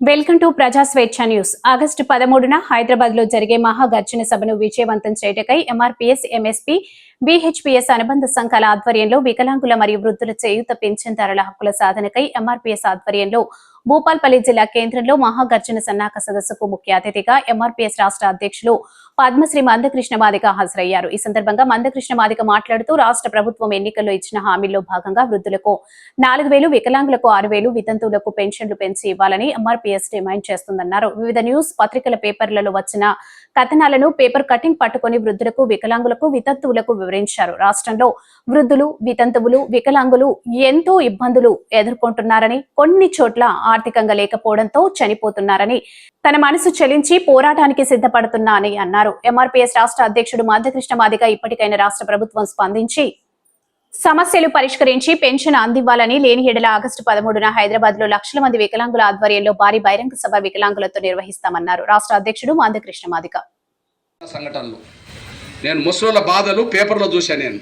Welcome to ప్రజా స్వేచ్ఛ news. August పదమూడున హైదరాబాద్లో జరిగే మహాగర్జన సభను విజయవంతం చేయటకై ఎంఆర్పీఎస్ ఎంఎస్పీ బీహెచ్పీఎస్ అనుబంధ సంఘాల ఆధ్వర్యంలో వికలాంగుల మరియు వృద్ధుల చేయూత పింఛన్దారుల హక్కుల సాధనకై ఎంఆర్పీఎస్ ఆధ్వర్యంలో భూపాల్పల్లి జిల్లా కేంద్రంలో మహాగర్జన సన్నాహక సదస్సుకు ముఖ్య అతిథిగా ఎంఆర్పీఎస్ రాష్ట్ర అధ్యక్షులు పద్మశ్రీ మందకృష్ణ మాదిక హాజరయ్యారు. ఈ సందర్భంగా మందకృష్ణ మాదిక మాట్లాడుతూ రాష్ట్ర ప్రభుత్వం ఎన్నికల్లో ఇచ్చిన హామీల్లో భాగంగా వృద్ధులకు నాలుగు వేలు వికలాంగులకు ఆరు వేలు వితంతువులకు పెన్షన్లు పెంచి ఇవ్వాలని ఎంఆర్పీఎస్ డిమాండ్ చేస్తుందన్నారు. వివిధ న్యూస్ పత్రికల పేపర్లలో వచ్చిన కథనాలను పేపర్ కటింగ్ పట్టుకొని వృద్ధులకు వికలాంగులకు వితంతువులకు వివరించారు. రాష్ట్రంలో వృద్ధులు వితంతువులు వికలాంగులు ఎంతో ఇబ్బందులు ఎదుర్కొంటున్నారని కొన్ని చోట్ల ఆర్థికంగా లేకపోవడంతో చనిపోతున్నారని తన మనసు చెలించి పోరాటానికి సిద్ధపడుతున్నా అని అన్నారు. ఎంఆర్పీఎస్ రాష్ట్ర అధ్యక్షుడు మాధ్యకృష్ణ మాదిగ ఇప్పటికైనా రాష్ట్ర ప్రభుత్వం స్పందించి సమస్యలు పరిష్కరించి పెన్షన్ అందివ్వాలని లేని ఎడల ఆగస్టు పదమూడున హైదరాబాద్లో లక్షల మంది వికలాంగుల ఆధ్వర్యంలో భారీ బహిరంగ సభ వికలాంగులతో నిర్వహిస్తామన్నారు. రాష్ట్ర అధ్యక్షుడు మాధకృష్ణ మాదిక. సంఘటనలు. నేను ముసలోళ్ళ బాధలు పేపర్లో చూశాను నేను.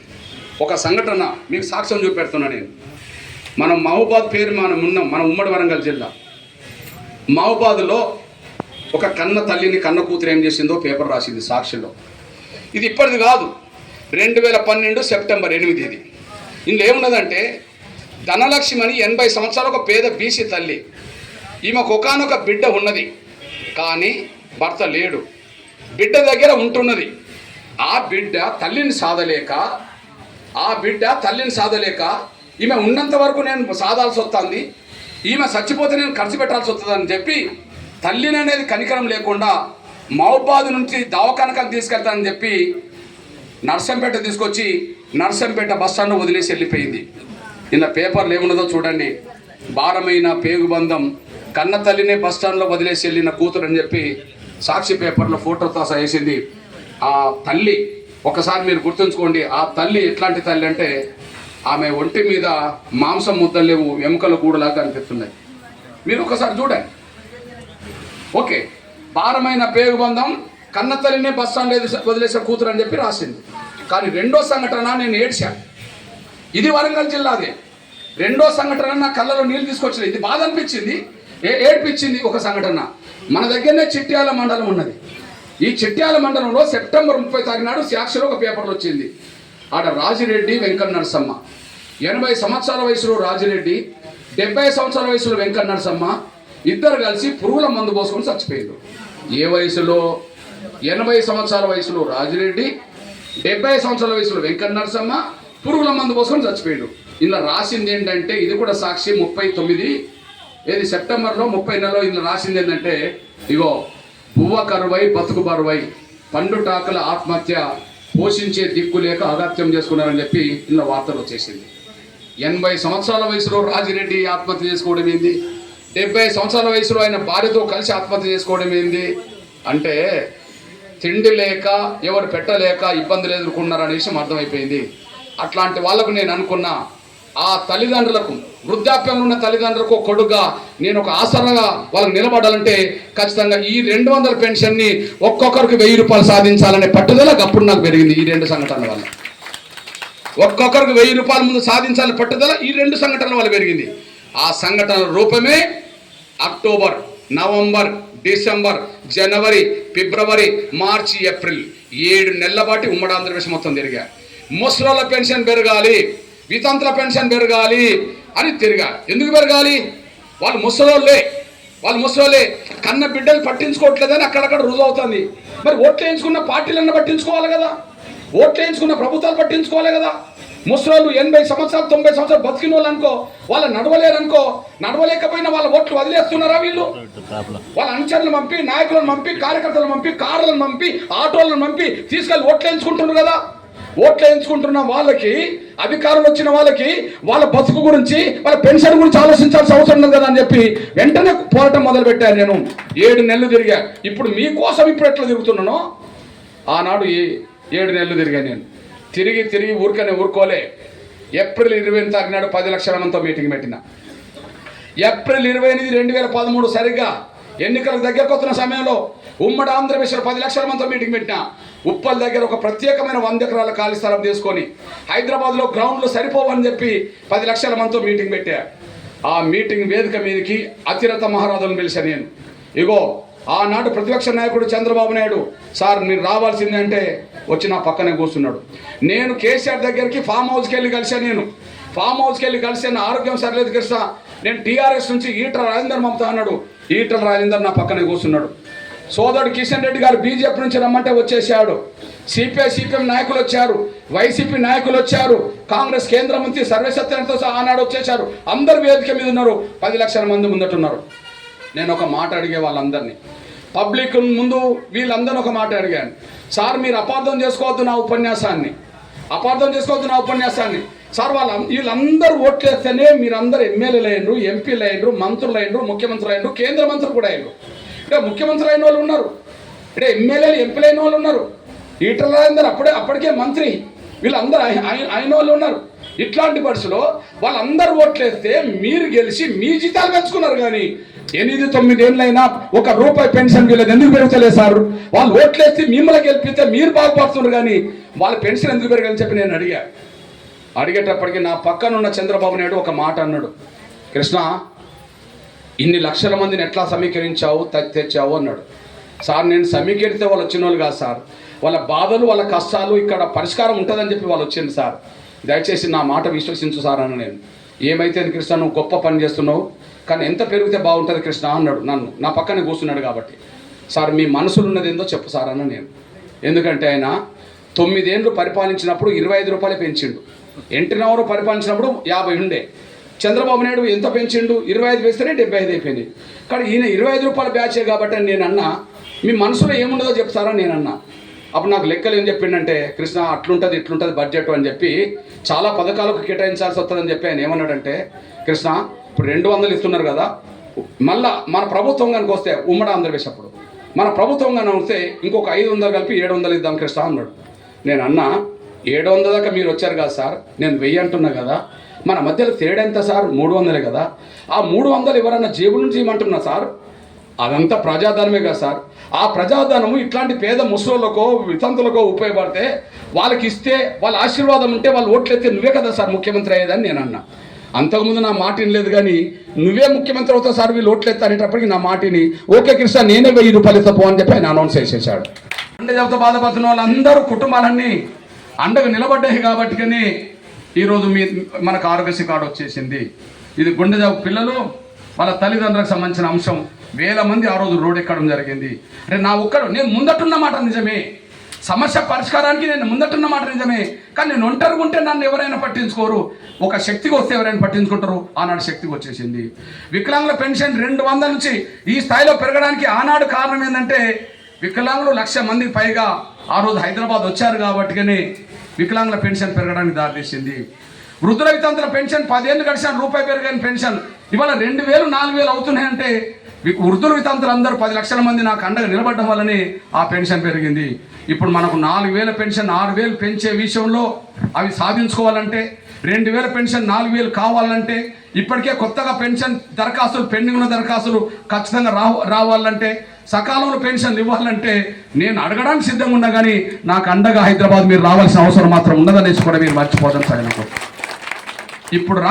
ఒక సంఘటన మీకు సాక్ష్యం చూపెడుతున్నా నేను. మనం మహబూబాద్ పేరు మనం ఉన్నాం మన ఉమ్మడి వరంగల్ జిల్లా. మహబూబాద్లో ఒక కన్న తల్లిని కన్న కూతురు ఏం చేసిందో పేపర్ రాసింది సాక్షిలో. ఇది ఇప్పటిది కాదు. రెండు వేల పన్నెండు సెప్టెంబర్ ఎనిమిది ఇది. ఇందులో ఏమున్నదంటే ధనలక్ష్మి అని ఎనభై సంవత్సరాలు ఒక పేద బీసీ తల్లి. ఈమెకు ఒకనొక బిడ్డ ఉన్నది. కానీ భర్త లేడు. బిడ్డ దగ్గర ఉంటున్నది. ఆ బిడ్డ తల్లిని సాధలేక ఆ బిడ్డ తల్లిని సాధలేక ఈమె ఉన్నంత వరకు నేను సాధాల్సి వస్తుంది. ఈమె చచ్చిపోతే నేను ఖర్చు పెట్టాల్సి వస్తుందని చెప్పి తల్లిని అనేది కనికరం లేకుండా మౌపాది నుంచి దవాఖానకు తీసుకెళ్తానని చెప్పి నర్సంపేట తీసుకొచ్చి నర్సంపేట బస్ స్టాండ్లో వదిలేసి వెళ్ళిపోయింది. ఇలా పేపర్లు ఏమున్నదో చూడండి. భారమైన పేగుబంధం కన్న తల్లినే బస్ స్టాండ్లో వదిలేసి వెళ్ళిన కూతురు అని చెప్పి సాక్షి పేపర్లో ఫోటోతో వేసింది. ఆ తల్లి ఒకసారి మీరు గుర్తుంచుకోండి ఆ తల్లి ఎట్లాంటి తల్లి అంటే ఆమె ఒంటి మీద మాంసం ముద్దలు లేవు ఎముకల గూడులాగా కనిపిస్తున్నాయి. మీరు ఒకసారి చూడండి. ఓకే. భారమైన పేగుబంధం కన్న తల్లినే బస్ స్టాండ్ వదిలేసే కూతురు అని చెప్పి రాసింది. కానీ రెండో సంఘటన నేను ఏడ్చాను ఇది వరంగల్ జిల్లాదే. రెండో సంఘటన నా కళ్ళలో నీళ్ళు తీసుకొచ్చింది ఇది బాధ అనిపించింది. ఏ ఏడ్పించింది ఒక సంఘటన. మన దగ్గరనే చిట్యాల మండలం ఉన్నది. ఈ చిట్యాల మండలంలో సెప్టెంబర్ ముప్పై తారీఖు నాడు సాక్షిలో ఒక పేపర్లు వచ్చింది. ఆడ రాజిరెడ్డి వెంకట నరసమ్మ. ఎనభై సంవత్సరాల వయసులో రాజిరెడ్డి డెబ్బై సంవత్సరాల వయసులో వెంకట నరసమ్మ. ఇద్దరు కలిసి పురుగుల మందు పోసుకొని చచ్చిపోయారు ఏ వయసులో? ఎనభై సంవత్సరాల వయసులో రాజిరెడ్డి డెబ్బై సంవత్సరాల వయసులో వెంకట నరసమ్మ పురుగుల మందు కోసం చచ్చిపోయాడు. ఇలా రాసింది ఏంటంటే ఇది కూడా సాక్షి ముప్పై తొమ్మిది ఏది సెప్టెంబర్లో ముప్పై నెలలో ఇందులో రాసింది ఏంటంటే ఇగో బువ్వ కరువై బతుకు బరువై పండుటాకుల ఆత్మహత్య పోషించే దిక్కు లేక అగత్యం చేసుకున్నారని చెప్పి ఇందులో వార్తలు వచ్చేసింది. ఎనభై సంవత్సరాల వయసులో రాజిరెడ్డి ఆత్మహత్య చేసుకోవడం ఏంది? డెబ్బై సంవత్సరాల వయసులో ఆయన భార్యతో కలిసి ఆత్మహత్య చేసుకోవడం ఏంది? అంటే తిండి లేక ఎవరు పెట్టలేక ఇబ్బందులు ఎదుర్కొన్నారనే విషయం అర్థమైపోయింది. అట్లాంటి వాళ్ళకు నేను అనుకున్నా. ఆ తల్లిదండ్రులకు వృద్ధాప్యంలో ఉన్న తల్లిదండ్రులకు కొడుగా నేను ఒక ఆసరాగా వాళ్ళకి నిలబడాలంటే ఖచ్చితంగా ఈ రెండు వందల పెన్షన్ని ఒక్కొక్కరికి వెయ్యి రూపాయలు సాధించాలనే పట్టుదల అప్పుడు నాకు పెరిగింది ఈ రెండు సంఘటనల వల్ల. ఒక్కొక్కరికి వెయ్యి రూపాయల ముందు సాధించాలని పట్టుదల ఈ రెండు సంఘటనల వల్ల పెరిగింది. ఆ సంఘటనల రూపమే అక్టోబర్ నవంబర్ డిసెంబర్ జనవరి ఫిబ్రవరి మార్చి ఏప్రిల్. ఏడు నెలల పాటు ఉమ్మడి ఆంధ్రప్రదేశ్ మొత్తం తిరిగా. ముసలోళ్ళ పెన్షన్ పెరగాలి వితంతుల పెన్షన్ పెరగాలి అని తిరిగా. ఎందుకు పెరగాలి? వాళ్ళు ముసలోళ్ళే. వాళ్ళు ముసలోళ్ళే. కన్న బిడ్డలు పట్టించుకోవట్లేదని అక్కడక్కడ రుజువు అవుతుంది. మరి ఓట్లు వేయించుకున్న పార్టీలన్నీ పట్టించుకోవాలి కదా. ఓట్లు వేయించుకున్న ప్రభుత్వాలు పట్టించుకోవాలి కదా. ముసలోళ్ళు ఎనభై సంవత్సరాలు తొంభై సంవత్సరాలు బతికిన వాళ్ళు అనుకో వాళ్ళు నడవలేరనుకో నడవలేకపోయినా వాళ్ళ ఓట్లు వదిలేస్తున్నారా వీళ్ళు? వాళ్ళ అనుచరులను పంపి నాయకులను పంపి కార్యకర్తలను పంపి కార్లను పంపి ఆటోలను పంపి తీసుకెళ్ళి ఓట్లు ఎంచుకుంటున్నారు కదా. ఓట్లు వేయించుకుంటున్న వాళ్ళకి అధికారం వచ్చిన వాళ్ళకి వాళ్ళ బతుకు గురించి వాళ్ళ పెన్షన్ గురించి ఆలోచించాల్సిన అవసరం ఉంది కదా అని చెప్పి వెంటనే పోరాటం మొదలు పెట్టాను నేను. ఏడు నెలలు తిరిగా. ఇప్పుడు మీకోసం ఇప్పుడు ఎట్లా తిరుగుతున్నానో? ఆనాడు ఏ ఏడు నెలలు తిరిగా నేను. తిరిగి తిరిగి ఊరికనే ఊరుకోలే. ఏప్రిల్ ఇరవై ఎనిమిది తారీఖు నాడు పది లక్షల మందితో మీటింగ్ పెట్టిన. ఏప్రిల్ ఇరవై ఎనిమిది రెండు వేల పదమూడు సరిగ్గా ఎన్నికలకు దగ్గరకు వస్తున్న సమయంలో ఉమ్మడి ఆంధ్రప్రదేశ్లో పది లక్షల మందితో మీటింగ్ పెట్టిన. ఉప్పల్ దగ్గర ఒక ప్రత్యేకమైన వంద ఎకరాల ఖాళీ స్థలం తీసుకొని హైదరాబాద్లో గ్రౌండ్లు సరిపోవని చెప్పి పది లక్షల మందితో మీటింగ్ పెట్టా. ఆ మీటింగ్ వేదిక మీదకి అతిరథ మహారాజులను పిలిచా నేను. ఇగో ఆనాడు ప్రతిపక్ష నాయకుడు చంద్రబాబు నాయుడు సార్ మీరు రావాల్సిందే అంటే వచ్చి నా పక్కనే కూర్చున్నాడు. నేను కేసీఆర్ దగ్గరికి ఫామ్ హౌస్కి వెళ్ళి కలిసా నేను. ఫామ్ హౌస్కి వెళ్ళి కలిసి నా ఆరోగ్యం సరిలేదు కృష్ణ. నేను టీఆర్ఎస్ నుంచి ఈటల రాజేందర్ మమతా అన్నాడు. ఈటల రాజేందర్ నా పక్కనే కూర్చున్నాడు. సోదరుడు కిషన్ రెడ్డి గారు బీజేపీ నుంచి రమ్మంటే వచ్చేసాడు సిపిఐ సిపిఎం నాయకులు వచ్చారు. వైసీపీ నాయకులు వచ్చారు. కాంగ్రెస్ కేంద్ర మంత్రి సర్వేసత్యంతో సహా ఆనాడు వచ్చేసారు అందరు వేదిక మీద ఉన్నారు. పది లక్షల మంది ముందటున్నారు నేను ఒక మాట అడిగే వాళ్ళందరినీ. పబ్లిక్ ముందు వీళ్ళందరిని ఒక మాట అడిగాను. సార్ మీరు అపార్థం చేసుకోవద్దు నా ఉపన్యాసాన్ని. అపార్థం చేసుకోవద్దు నా ఉపన్యాసాన్ని. సార్ వాళ్ళ వీళ్ళందరూ ఓట్లేస్తేనే మీరందరూ ఎమ్మెల్యేలు అయినరు ఎంపీలు అయినరు మంత్రులు అయినరు ముఖ్యమంత్రులు అయినరు కేంద్ర మంత్రులు కూడా అయినరు. అంటే ముఖ్యమంత్రి అయిన వాళ్ళు ఉన్నారు. అంటే ఎమ్మెల్యేలు ఎంపీలు అయిన వాళ్ళు ఉన్నారు. ఈటల రాజేందర్ అప్పుడే అప్పటికే మంత్రి. వీళ్ళందరూ అయిన వాళ్ళు ఉన్నారు. ఇట్లాంటి పరిస్థితిలో వాళ్ళందరూ ఓట్లేస్తే మీరు గెలిచి మీ జీతాలు పెంచుకున్నారు కానీ ఎనిమిది తొమ్మిది ఏళ్ళైనా ఒక రూపాయి పెన్షన్ వీళ్ళది ఎందుకు పెరుగుతలేదు సార్? వాళ్ళు ఓట్లేస్తే మిమ్మల్ని గెలిపిస్తే మీరు బాగుపడుతున్నారు కానీ వాళ్ళ పెన్షన్ ఎందుకు పెరగాలని చెప్పి నేను అడిగా. అడిగేటప్పటికి నా పక్కన ఉన్న చంద్రబాబు నాయుడు ఒక మాట అన్నాడు. కృష్ణ ఇన్ని లక్షల మందిని ఎట్లా సమీకరించావు తెచ్చావు అన్నాడు. సార్ నేను సమీకరిస్తే వాళ్ళు వచ్చిన వాళ్ళు కాదు సార్. వాళ్ళ బాధలు వాళ్ళ కష్టాలు ఇక్కడ పరిష్కారం ఉంటుందని చెప్పి వాళ్ళు వచ్చింది సార్. దయచేసి నా మాట విశ్వసించు సార్ అన్న నేను. ఏమైతే కృష్ణ నువ్వు గొప్ప పని చేస్తున్నావు కానీ ఎంత పెరిగితే బాగుంటుంది కృష్ణ అన్నాడు నన్ను. నా పక్కనే కూర్చున్నాడు కాబట్టి. సార్ మీ మనసులో ఉన్నది ఏందో చెప్పు సార్ అన్న నేను. ఎందుకంటే ఆయన తొమ్మిదేండ్లు పరిపాలించినప్పుడు ఇరవై ఐదు రూపాయలు పెంచిండు. ఎంటినవరు పరిపాలించినప్పుడు యాభై ఉండే. చంద్రబాబు నాయుడు ఎంత పెంచిండు? ఇరవై ఐదు వేస్తేనే డెబ్బై ఐదు అయిపోయింది. కానీ ఈయన ఇరవై ఐదు రూపాయల బ్యాచే కాబట్టి నేను అన్నా. మీ మనసులో ఏముండదో చెప్తారా నేను అన్నా. అప్పుడు నాకు లెక్కలు ఏం చెప్పిండంటే కృష్ణ అట్లుంటుంది ఇట్లుంటుంది బడ్జెట్ అని చెప్పి చాలా పథకాలకు కేటాయించాల్సి వస్తుందని చెప్పి ఆయన ఏమన్నాడంటే కృష్ణ ఇప్పుడు రెండు వందలు ఇస్తున్నారు కదా మళ్ళా మన ప్రభుత్వం కనుక వస్తే ఉమ్మడి ఆంధ్రప్రదేశ్ అప్పుడు మన ప్రభుత్వం కనుక వస్తే ఇంకొక ఐదు వందలు కలిపి ఏడు వందలు ఇద్దాం కృష్ణ అన్నాడు. నేను అన్నా ఏడు వందల దాకా మీరు వచ్చారు కదా సార్ నేను వెయ్యి అంటున్నా కదా మన మధ్యలో తేడా ఎంత సార్? మూడు వందలే కదా ఆ మూడు వందలు ఎవరన్నా జేబు నుంచి ఇవ్వమంటున్నా సార్? అదంతా ప్రజాధనమే కదా సార్. ఆ ప్రజాధనము ఇట్లాంటి పేద ముసలోళ్ళకో వితంతులకో ఉపయోగపడితే వాళ్ళకి ఇస్తే వాళ్ళ ఆశీర్వాదం ఉంటే వాళ్ళు ఓట్లెత్తే నువ్వే కదా సార్ ముఖ్యమంత్రి అయ్యేదని నేను అన్నా. అంతకుముందు నా మాట వినలేదు కానీ నువ్వే ముఖ్యమంత్రి అవుతావు సార్ వీళ్ళు ఓట్లెత్తా అనేటప్పటికి నా మాటిని ఓకే కృష్ణ నేనే వెయ్యి రూపాయలు ఇస్తా పో అని చెప్పి ఆయన అనౌన్స్ చేసేసాడు అంటే చెబుతా బాధపడుతున్న వాళ్ళందరూ కుటుంబాలన్నీ అండగా నిలబడ్డాయి కాబట్టి కానీ ఈరోజు మీ మనకు ఆరోగ్యశ్రీ కార్డు వచ్చేసింది. ఇది గుండె పిల్లలు వాళ్ళ తల్లిదండ్రులకు సంబంధించిన అంశం. వేల మంది ఆ రోజు రోడ్ ఎక్కడం జరిగింది. అంటే నా ఒక్కడు నేను ముందటున్న మాట నిజమే. సమస్య పరిష్కారానికి నేను ముందటున్న మాట నిజమే. కానీ నేను ఒంటరిగా ఉంటే నన్ను ఎవరైనా పట్టించుకోరు. ఒక శక్తికి వస్తే ఎవరైనా పట్టించుకుంటారు. ఆనాడు శక్తికి వచ్చేసింది. వికలాంగుల పెన్షన్ రెండు వందల నుంచి ఈ స్థాయిలో పెరగడానికి ఆనాడు కారణం ఏంటంటే వికలాంగులు లక్ష మందికి పైగా ఆ రోజు హైదరాబాద్ వచ్చారు కాబట్టిగానే వికలాంగుల పెన్షన్ పెరగడానికి దారితీసింది. వృద్ధుల వితంతుల పెన్షన్ పదేళ్ళు గడిచిన రూపాయి పెరిగిన పెన్షన్ ఇవాళ రెండు వేలు నాలుగు వేలు అవుతున్నాయంటే వృద్ధులు వితంతులు అందరూ పది లక్షల మంది నాకు అండగా నిలబడడం వల్లనే ఆ పెన్షన్ పెరిగింది. ఇప్పుడు మనకు నాలుగు వేల పెన్షన్ ఆరు వేలు పెంచే విషయంలో అవి సాధించుకోవాలంటే రెండు వేల పెన్షన్ నాలుగు వేలు కావాలంటే ఇప్పటికే కొత్తగా పెన్షన్ దరఖాస్తులు పెండింగ్ ఉన్న దరఖాస్తులు ఖచ్చితంగా రా రావాలంటే సకాలంలో పెన్షన్లు ఇవ్వాలంటే నేను అడగడానికి సిద్ధంగా ఉన్నా కానీ నాకు అండగా హైదరాబాద్ మీరు రావాల్సిన అవసరం మాత్రం ఉండదనేసి కూడా మీరు మర్చిపోవడం సరైన ఇప్పుడు